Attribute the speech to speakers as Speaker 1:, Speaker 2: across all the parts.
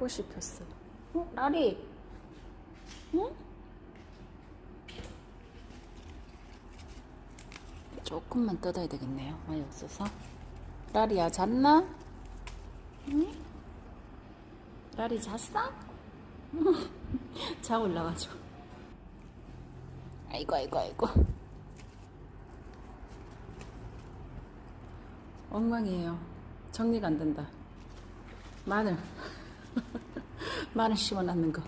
Speaker 1: 꽃이 폈어. 어, 라리. 응? 조금만 뜯어야 되겠네요. 많이 없어서. 라리야 잤나? 응? 라리 잤어? 자 올라가죠. 아이고 아이고 아이고. 엉망이에요. 정리가 안 된다. 마늘. 마늘 심어놨는 거.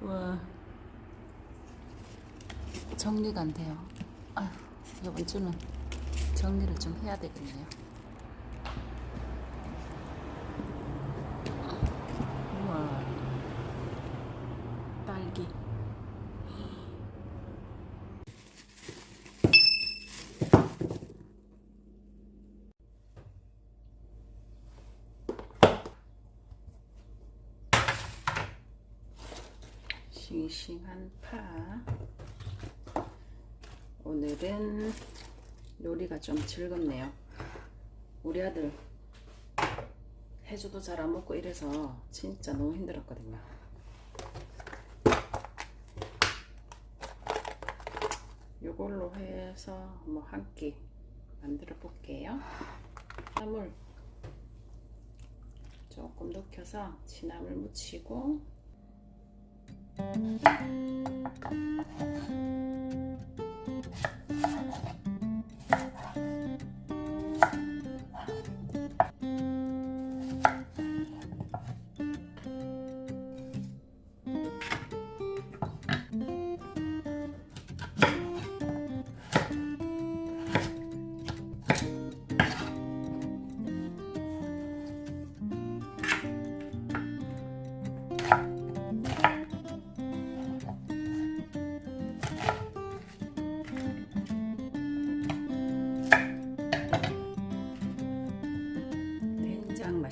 Speaker 1: 와. 정리가 안 돼요. 아휴, 이번 주는 정리를 좀 해야 되겠네요. 우와. 딸기. 싱싱한 파. 오늘은 요리가 좀 즐겁네요. 우리 아들 해줘도 잘 안 먹고 이래서 진짜 너무 힘들었거든요. 요걸로 해서 뭐 한 끼 만들어 볼게요. 나물 조금 녹여서 진함을 묻히고 된장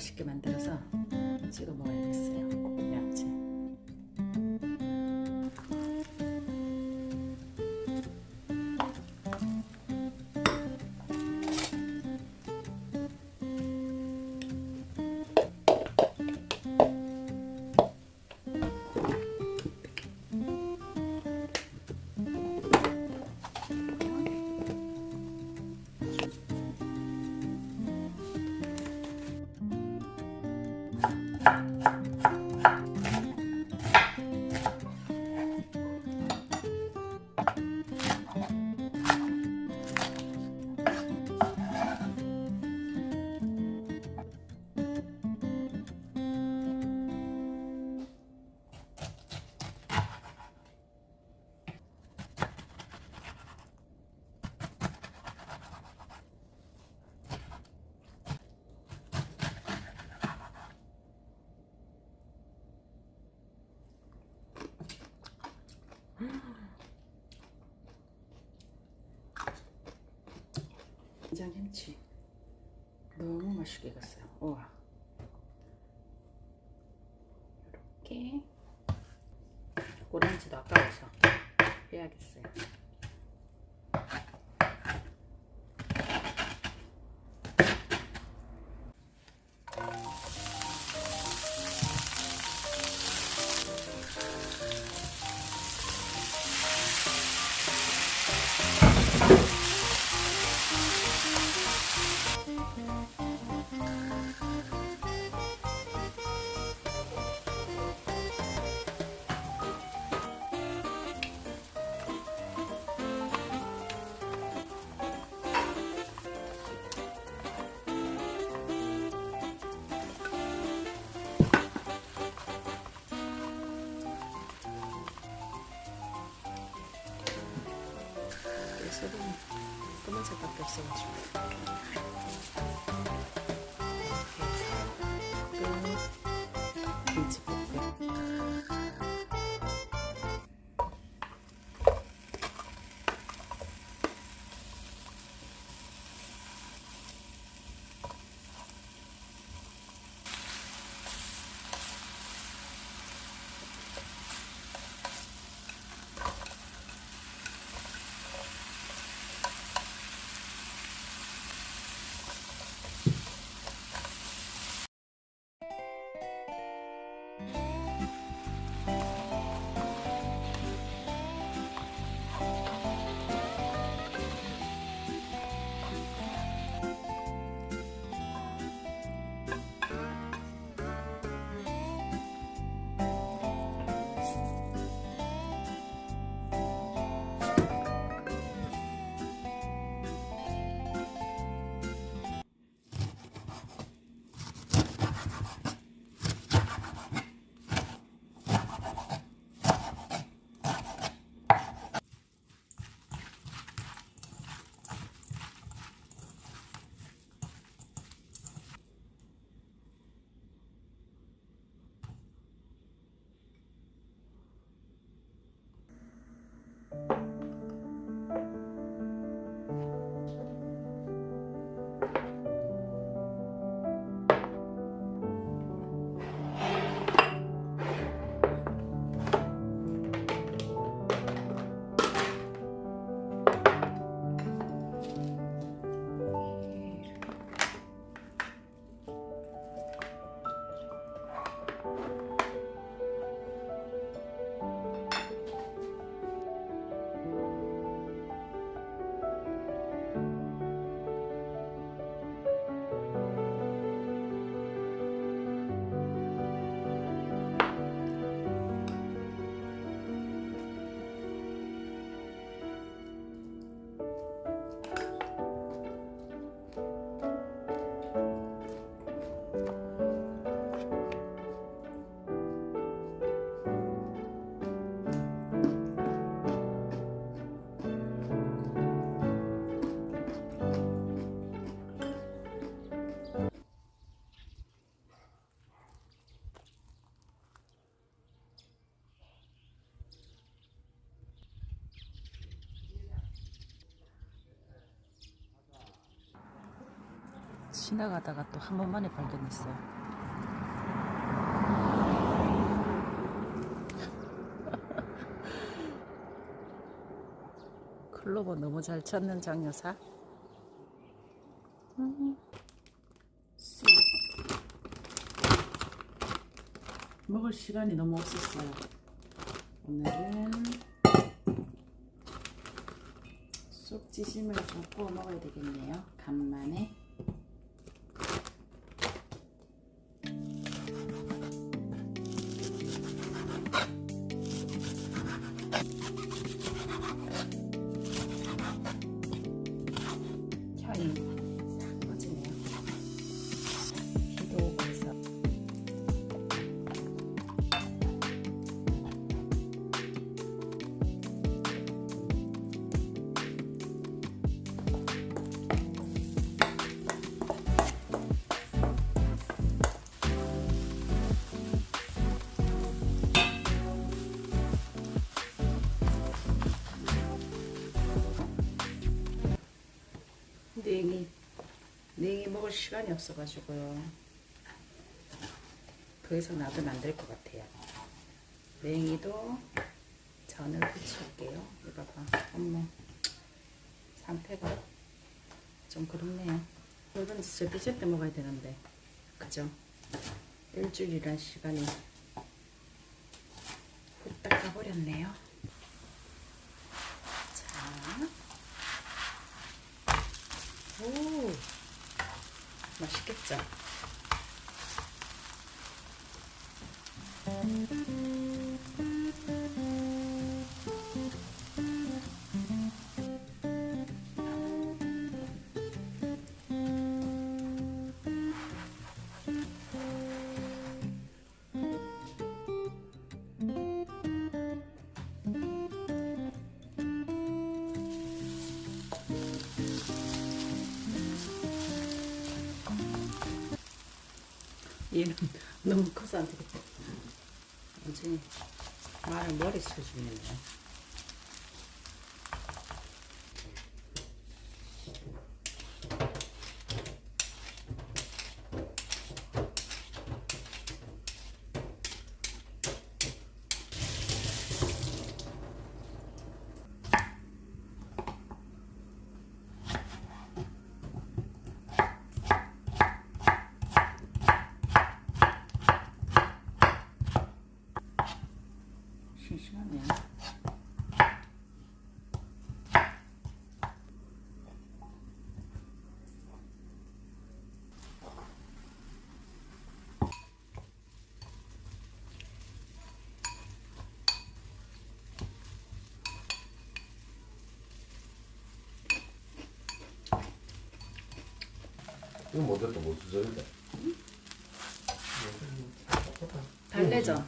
Speaker 1: 맛있게 만들어서 찍어 먹어야겠 된장 김치 너무 맛있게 익었어요. 우와. 이렇게 고량지도 아까워서 빼야겠어요. 지나가다가 또 한 번만에 발견했어요. 클로버 너무 잘 찾는 장여사. 먹을 시간이 너무 없었어요. 오늘은 쑥지심을 좀 구워 먹어야 되겠네요. 간만에. 시간이 없어가지고요. 더 이상 안될 것 같아요. 냉이도 전을 부칠게요. 이거 봐. 어머 상태가 좀 그렇네요. 이건 진짜 디저트 때 먹어야 되는데 그죠? 일주일이란 시간이 후딱 가버렸네요. 자. 오, 맛있겠죠? 얘는 너무 커서 안 되겠다. 완전히 말을 머리 수준이네.
Speaker 2: 이거 못 됐다 못
Speaker 1: 달래죠?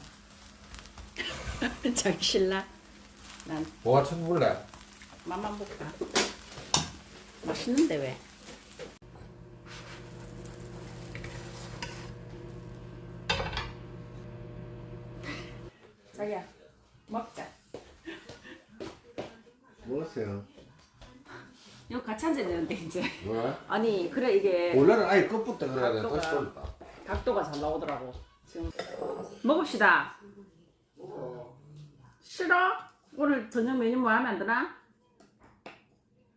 Speaker 1: 자기 신라? 난
Speaker 2: 보아 쳐 볼래?
Speaker 1: 맛만 볼까? 맛있는데 왜? 자기야 먹자.
Speaker 2: 뭐였어요?
Speaker 1: 이거 같이 앉아야 되는데 이제.
Speaker 2: 왜?
Speaker 1: 아니 그래 이게
Speaker 2: 원래는 아예 끝부터 그래야 돼
Speaker 1: 각도가.
Speaker 2: 다시 돌렸다
Speaker 1: 각도가 잘 나오더라고. 지금 먹읍시다. 싫어? 오늘 저녁 메뉴 뭐 하면 안 되나?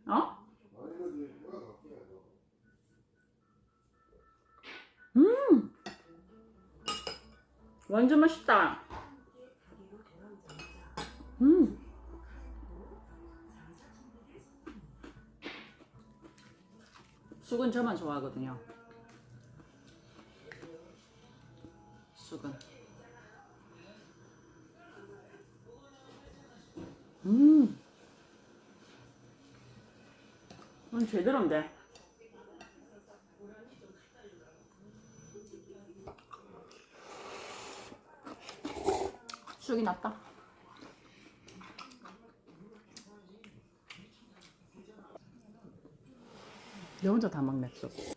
Speaker 1: 어? 음, 완전 맛있다. 음. 쑥은 저만 좋아하거든요. 쑥은. 음. 음, 제대로인데. 쑥이 낫다. 내 혼자 다 먹네, 쑥.